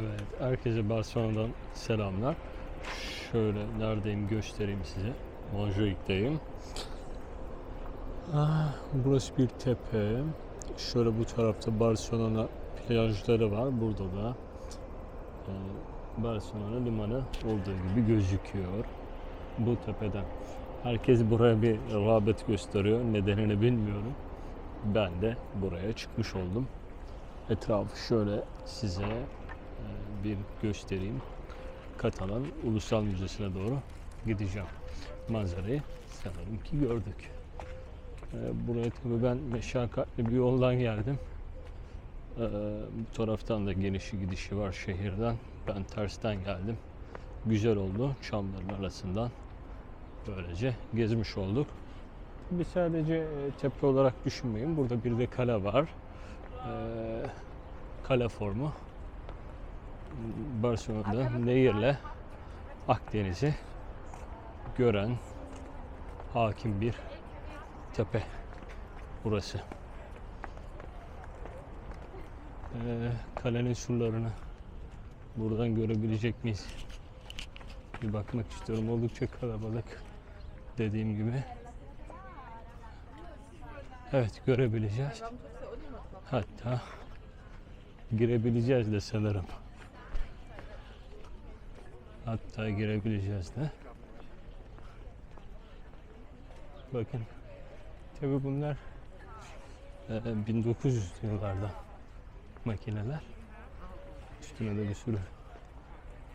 Evet, herkese Barcelona'dan selamlar. Şöyle neredeyim göstereyim size. Montjuic'teyim. Ah, burası bir tepe. Şöyle bu tarafta Barcelona plajları var. Burada da e, Barcelona limanı olduğu gibi gözüküyor. Bu tepeden. Herkes buraya bir rağbet gösteriyor. Nedenini bilmiyorum. Ben de buraya çıkmış oldum. Etrafı şöyle size bir göstereyim. Katalan Ulusal Müzesi'ne doğru gideceğim. Manzarayı sanırım ki gördük. E, Buraya tabii ben meşakkatli bir yoldan geldim. E, Bu taraftan da genişi gidişi var şehirden. Ben tersten geldim. Güzel oldu. Çamların arasından böylece gezmiş olduk. Bir sadece e, tepe olarak düşünmeyin. Burada bir de kale var. E, Kale formu. Barcelona'da nehirle Akdeniz'i gören hakim bir tepe burası. Ee, kalenin surlarını buradan görebilecek miyiz? Bir bakmak istiyorum. Oldukça kalabalık dediğim gibi. Evet görebileceğiz. Hatta girebileceğiz de sanırım. Hatta girebileceğiz de. Bakın. Tabi bunlar e, 1900 yıllarda makineler. Üstüne de bir sürü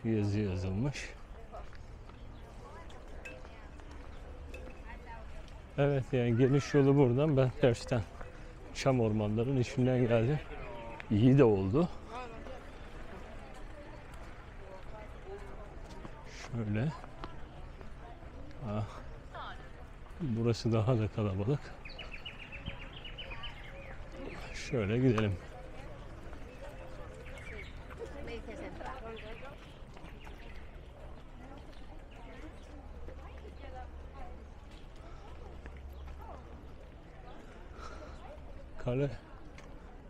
yazı yazılmış. Evet yani geliş yolu buradan ben tersten Çam ormanların içinden geldim. İyi de oldu. Şöyle. Ah. Burası daha da kalabalık. Şöyle gidelim. Kale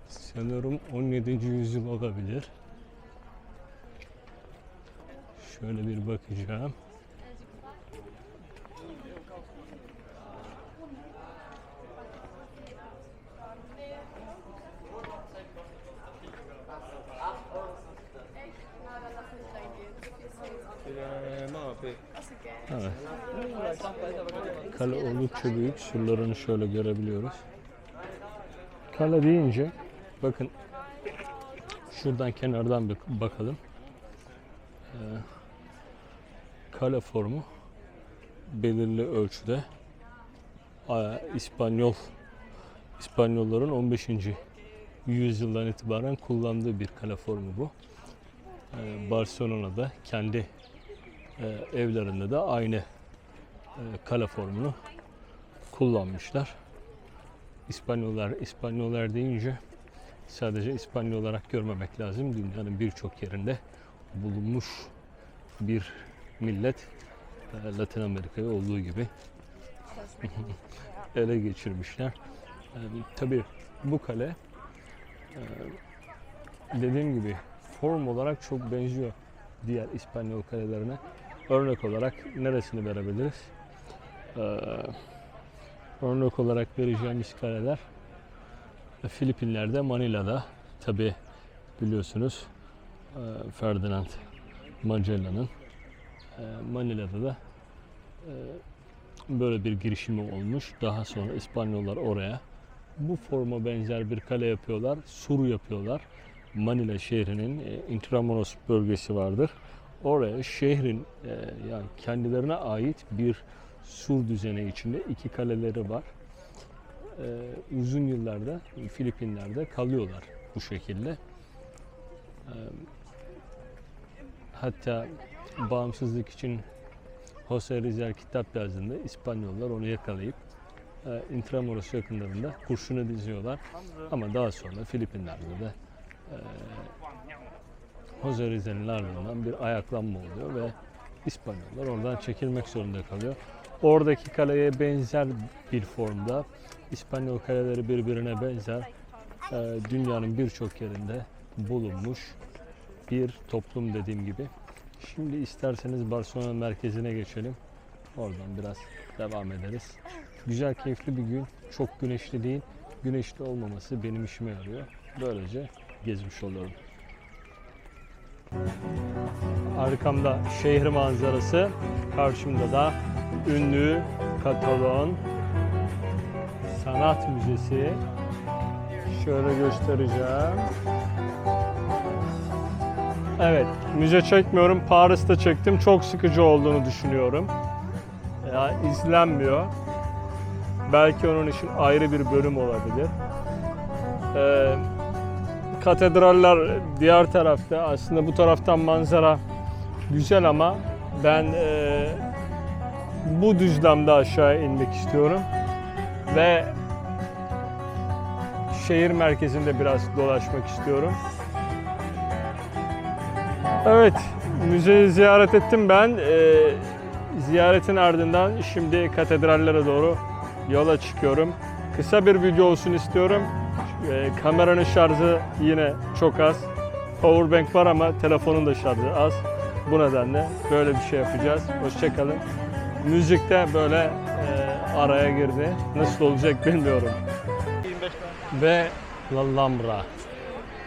sanırım 17. yüzyıl olabilir. Şöyle bir bakacağım. Evet. Kale oldukça büyük. Surlarını şöyle görebiliyoruz. Kale deyince bakın şuradan kenardan bir bakalım. Ee, kale formu belirli ölçüde İspanyol İspanyolların 15. yüzyıldan itibaren kullandığı bir kale formu bu. Ee, Barcelona'da kendi e, evlerinde de aynı e, kale formunu kullanmışlar. İspanyollar, İspanyollar deyince sadece İspanyol olarak görmemek lazım. Dünyanın birçok yerinde bulunmuş bir millet e, Latin Amerika'ya olduğu gibi ele geçirmişler. E, Tabii bu kale e, dediğim gibi form olarak çok benziyor diğer İspanyol kalelerine. Örnek olarak neresini verebiliriz? Örnek olarak vereceğimiz kaleler Filipinler'de Manila'da tabi biliyorsunuz Ferdinand Magellan'ın Manila'da da e, böyle bir girişimi olmuş. Daha sonra İspanyollar oraya bu forma benzer bir kale yapıyorlar. Sur yapıyorlar. Manila şehrinin e, Intramuros bölgesi vardır. Oraya şehrin e, yani kendilerine ait bir sur düzeni içinde iki kaleleri var. Uzun yıllarda Filipinler'de kalıyorlar bu şekilde. Hatta bağımsızlık için Jose Rizal kitap yazdığında İspanyollar onu yakalayıp e, Intramuros yakınlarında kurşuna diziyorlar. Ama daha sonra Filipinler'de de e, Jose Rizal'in ardından bir ayaklanma oluyor ve İspanyollar oradan çekilmek zorunda kalıyor. Oradaki kaleye benzer bir formda İspanyol kaleleri birbirine benzer e, dünyanın birçok yerinde bulunmuş bir toplum dediğim gibi. Şimdi isterseniz Barcelona merkezine geçelim. Oradan biraz devam ederiz. Güzel, keyifli bir gün. Çok güneşli değil. Güneşli olmaması benim işime yarıyor. Böylece gezmiş oluyorum. Arkamda şehir manzarası. Karşımda da ünlü Katalon Sanat Müzesi. Şöyle göstereceğim. Evet, müze çekmiyorum. Paris'te çektim. Çok sıkıcı olduğunu düşünüyorum. Ya izlenmiyor. Belki onun için ayrı bir bölüm olabilir. Ee, katedraller diğer tarafta. Aslında bu taraftan manzara güzel ama ben e, bu düzlemde aşağı inmek istiyorum. Ve şehir merkezinde biraz dolaşmak istiyorum. Evet, müzeyi ziyaret ettim ben. Ee, ziyaretin ardından şimdi katedrallere doğru yola çıkıyorum. Kısa bir video olsun istiyorum. Ee, kameranın şarjı yine çok az. Powerbank var ama telefonun da şarjı az. Bu nedenle böyle bir şey yapacağız. Hoşçakalın. Müzik de böyle e, araya girdi. Nasıl olacak bilmiyorum. Ve La Lambra.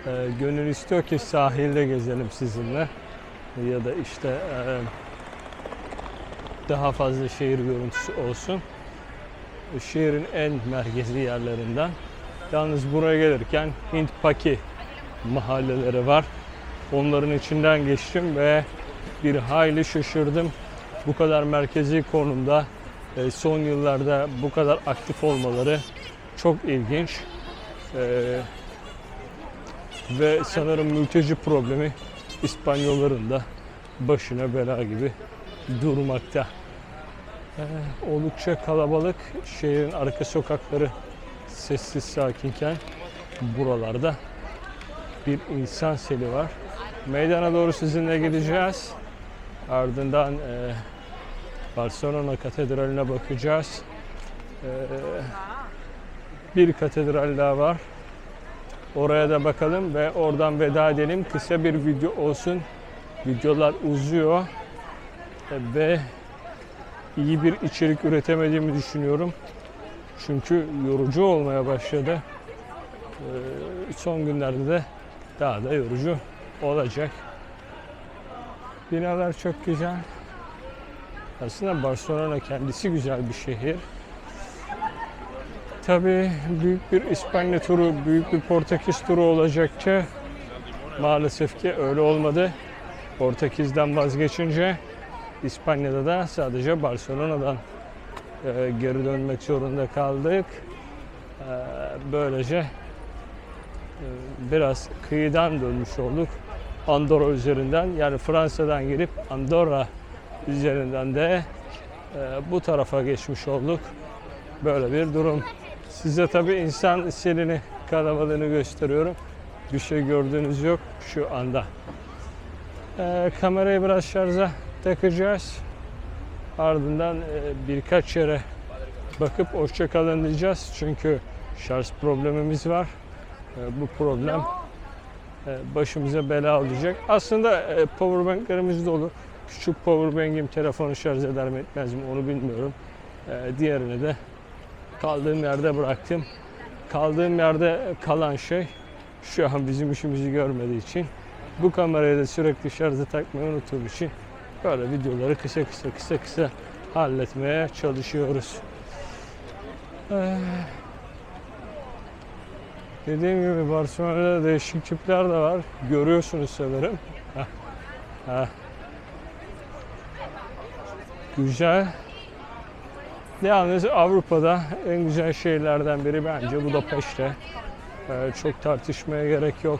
Ee, gönül istiyor ki sahilde gezelim sizinle. Ya da işte e, daha fazla şehir görüntüsü olsun. Şehrin en merkezi yerlerinden. Yalnız buraya gelirken Hint Paki mahalleleri var. Onların içinden geçtim ve bir hayli şaşırdım. Bu kadar merkezi konumda e, son yıllarda bu kadar aktif olmaları çok ilginç. Ve sanırım mülteci problemi İspanyolların da başına bela gibi durmakta. Ee, oldukça kalabalık. Şehrin arka sokakları sessiz sakinken buralarda bir insan seli var. Meydana doğru sizinle gideceğiz. Ardından e, Barcelona Katedrali'ne bakacağız. E, bir katedral daha var. Oraya da bakalım ve oradan veda edelim. Kısa bir video olsun. Videolar uzuyor ve iyi bir içerik üretemediğimi düşünüyorum. Çünkü yorucu olmaya başladı. Ee, son günlerde de daha da yorucu olacak. Binalar çok güzel. Aslında Barcelona kendisi güzel bir şehir. Tabii büyük bir İspanya turu, büyük bir Portekiz turu olacaktı. Maalesef ki öyle olmadı. Portekiz'den vazgeçince İspanya'da da sadece Barcelona'dan e, geri dönmek zorunda kaldık. E, böylece e, biraz kıyıdan dönmüş olduk. Andorra üzerinden yani Fransa'dan girip Andorra üzerinden de e, bu tarafa geçmiş olduk. Böyle bir durum. Size tabii insan selini kalabalığını gösteriyorum. Bir şey gördüğünüz yok şu anda. Ee, kamerayı biraz şarja takacağız. Ardından e, birkaç yere bakıp hoşça kalın diyeceğiz. Çünkü şarj problemimiz var. E, bu problem e, başımıza bela olacak. Aslında e, powerbanklerimiz dolu. Küçük powerbank'im telefonu şarj eder mi etmez mi onu bilmiyorum. E, diğerini de kaldığım yerde bıraktım. Kaldığım yerde kalan şey şu an bizim işimizi görmediği için bu kamerayı da sürekli şarja takmayı unuttuğum için böyle videoları kısa kısa kısa kısa halletmeye çalışıyoruz. Ee, dediğim gibi Barcelona'da değişik tipler de var. Görüyorsunuz sanırım. Heh. Heh. Güzel. Yalnız Avrupa'da en güzel şehirlerden biri bence Budapeşte. Ee, çok tartışmaya gerek yok.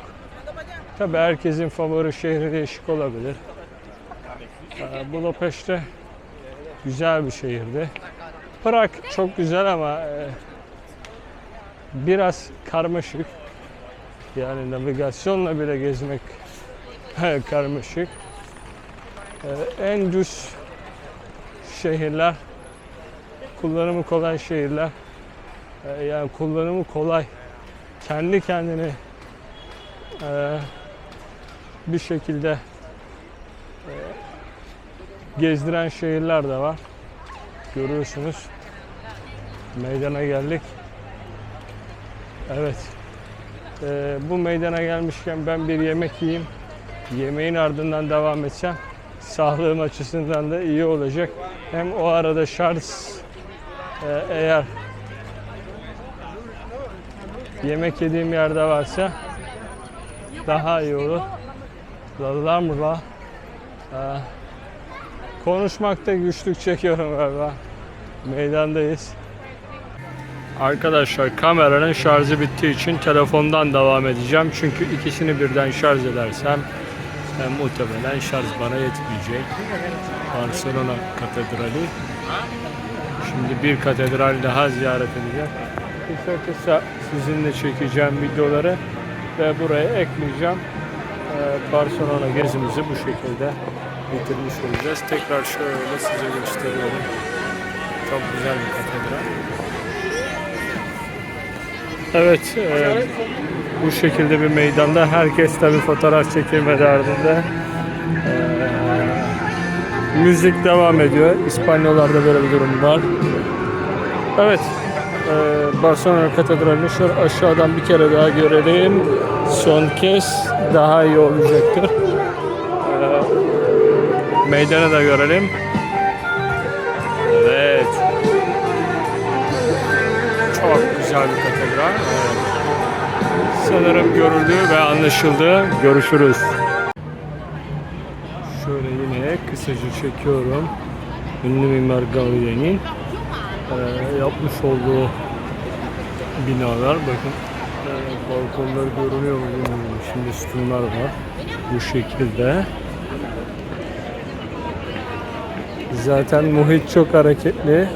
Tabii herkesin favori şehri değişik olabilir. Ee, Budapeşte güzel bir şehirdi. Prag çok güzel ama e, biraz karmaşık. Yani navigasyonla bile gezmek karmaşık. Ee, en düz şehirler kullanımı kolay şehirler. Ee, yani kullanımı kolay. Kendi kendini e, bir şekilde e, gezdiren şehirler de var. Görüyorsunuz. Meydana geldik. Evet. E, bu meydana gelmişken ben bir yemek yiyeyim. Yemeğin ardından devam edeceğim. Sağlığım açısından da iyi olacak. Hem o arada şarj e, eğer yemek yediğim yerde varsa daha iyi olur. Lamla e, konuşmakta güçlük çekiyorum galiba. Meydandayız. Arkadaşlar kameranın şarjı bittiği için telefondan devam edeceğim. Çünkü ikisini birden şarj edersem hem muhtemelen şarj bana yetmeyecek. Barcelona Katedrali. Şimdi bir katedral daha ziyaret edeceğim. Kısa kısa sizinle çekeceğim videoları ve buraya ekleyeceğim. Ee, Barcelona gezimizi bu şekilde bitirmiş olacağız. Tekrar şöyle size gösteriyorum. Çok güzel bir katedral. Evet, e, bu şekilde bir meydanda herkes tabi fotoğraf çekilme derdinde. Müzik devam ediyor. İspanyollarda böyle bir durum var. Evet, e, Barcelona Katedrali'ni şöyle aşağıdan bir kere daha görelim. Son kez daha iyi olacaktır. E, meydanı da görelim. Evet. Çok güzel bir katedral. Evet. Sanırım görüldü ve anlaşıldı. Görüşürüz. Kısaca çekiyorum. Ünlü mimar Gaudi'nin e, yapmış olduğu binalar. Bakın e, balkonlar görünüyor mu. Şimdi sütunlar var. Bu şekilde. Zaten muhit çok hareketli.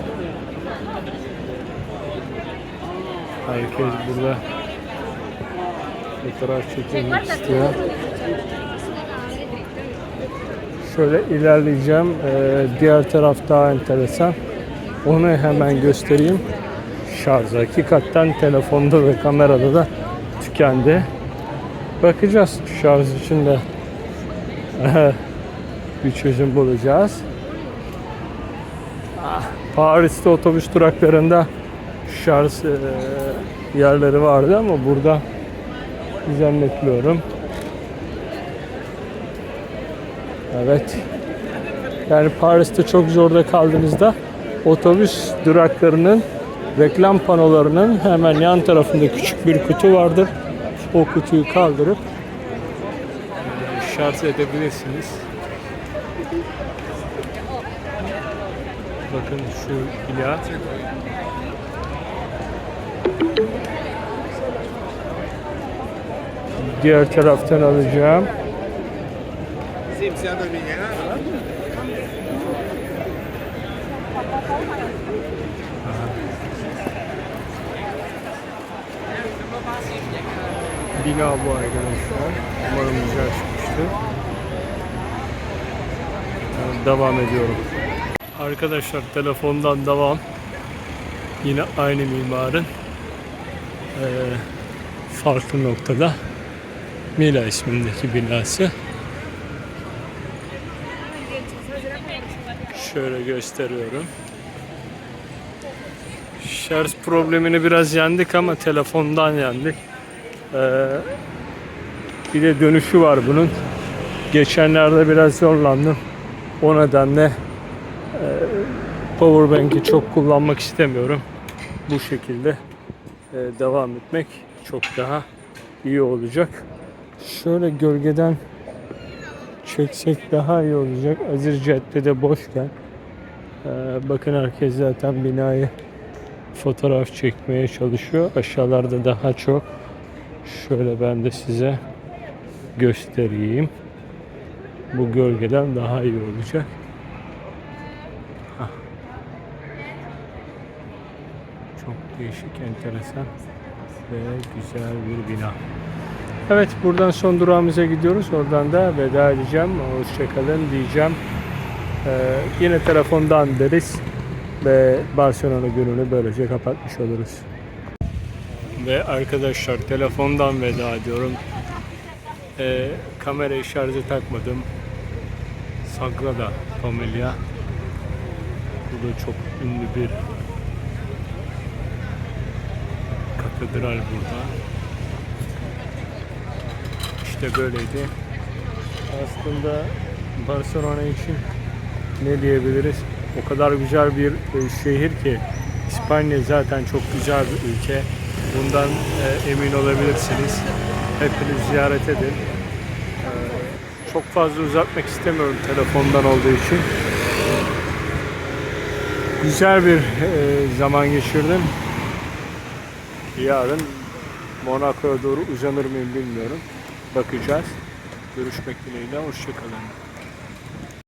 Herkes burada fotoğraf çekilmek istiyor. Şöyle ilerleyeceğim. Ee, diğer taraf daha enteresan. Onu hemen göstereyim. Şarj hakikaten telefonda ve kamerada da tükendi. Bakacağız şarj için de bir çözüm bulacağız. Ah, Paris'te otobüs duraklarında şarj e, yerleri vardı ama burada zannetmiyorum. Evet. Yani Paris'te çok zorda kaldığınızda otobüs duraklarının reklam panolarının hemen yan tarafında küçük bir kutu vardır. O kutuyu kaldırıp şarj edebilirsiniz. Bakın şu bina. Diğer taraftan alacağım. Bien llegado. Bina bu arkadaşlar. Umarım güzel çıkmıştır. Devam ediyorum. Arkadaşlar telefondan devam. Yine aynı mimarın farklı noktada Mila ismindeki binası. Şöyle gösteriyorum. Şarj problemini biraz yendik ama telefondan yendik. Ee, bir de dönüşü var bunun. Geçenlerde biraz zorlandım. O nedenle e, powerbank'i çok kullanmak istemiyorum. Bu şekilde e, devam etmek çok daha iyi olacak. Şöyle gölgeden çeksek daha iyi olacak. Azir Cadde'de boşken. Ee, bakın herkes zaten binayı fotoğraf çekmeye çalışıyor. Aşağılarda daha çok. Şöyle ben de size göstereyim. Bu gölgeden daha iyi olacak. Hah. Çok değişik, enteresan ve güzel bir bina. Evet buradan son durağımıza gidiyoruz. Oradan da veda edeceğim. Hoşçakalın diyeceğim. Ee, yine telefondan deriz ve Barcelona gününü böylece kapatmış oluruz. Ve arkadaşlar telefondan veda ediyorum. Ee, kamerayı şarja takmadım. Sagrada Familia. Bu da çok ünlü bir katedral burada. İşte böyleydi. Aslında Barcelona için ne diyebiliriz? O kadar güzel bir e, şehir ki İspanya zaten çok güzel bir ülke. Bundan e, emin olabilirsiniz. Hepiniz ziyaret edin. E, çok fazla uzatmak istemiyorum telefondan olduğu için. Güzel bir zaman geçirdim. Yarın Monaco'ya doğru uzanır mıyım bilmiyorum. Bakacağız. Görüşmek dileğiyle. Hoşçakalın.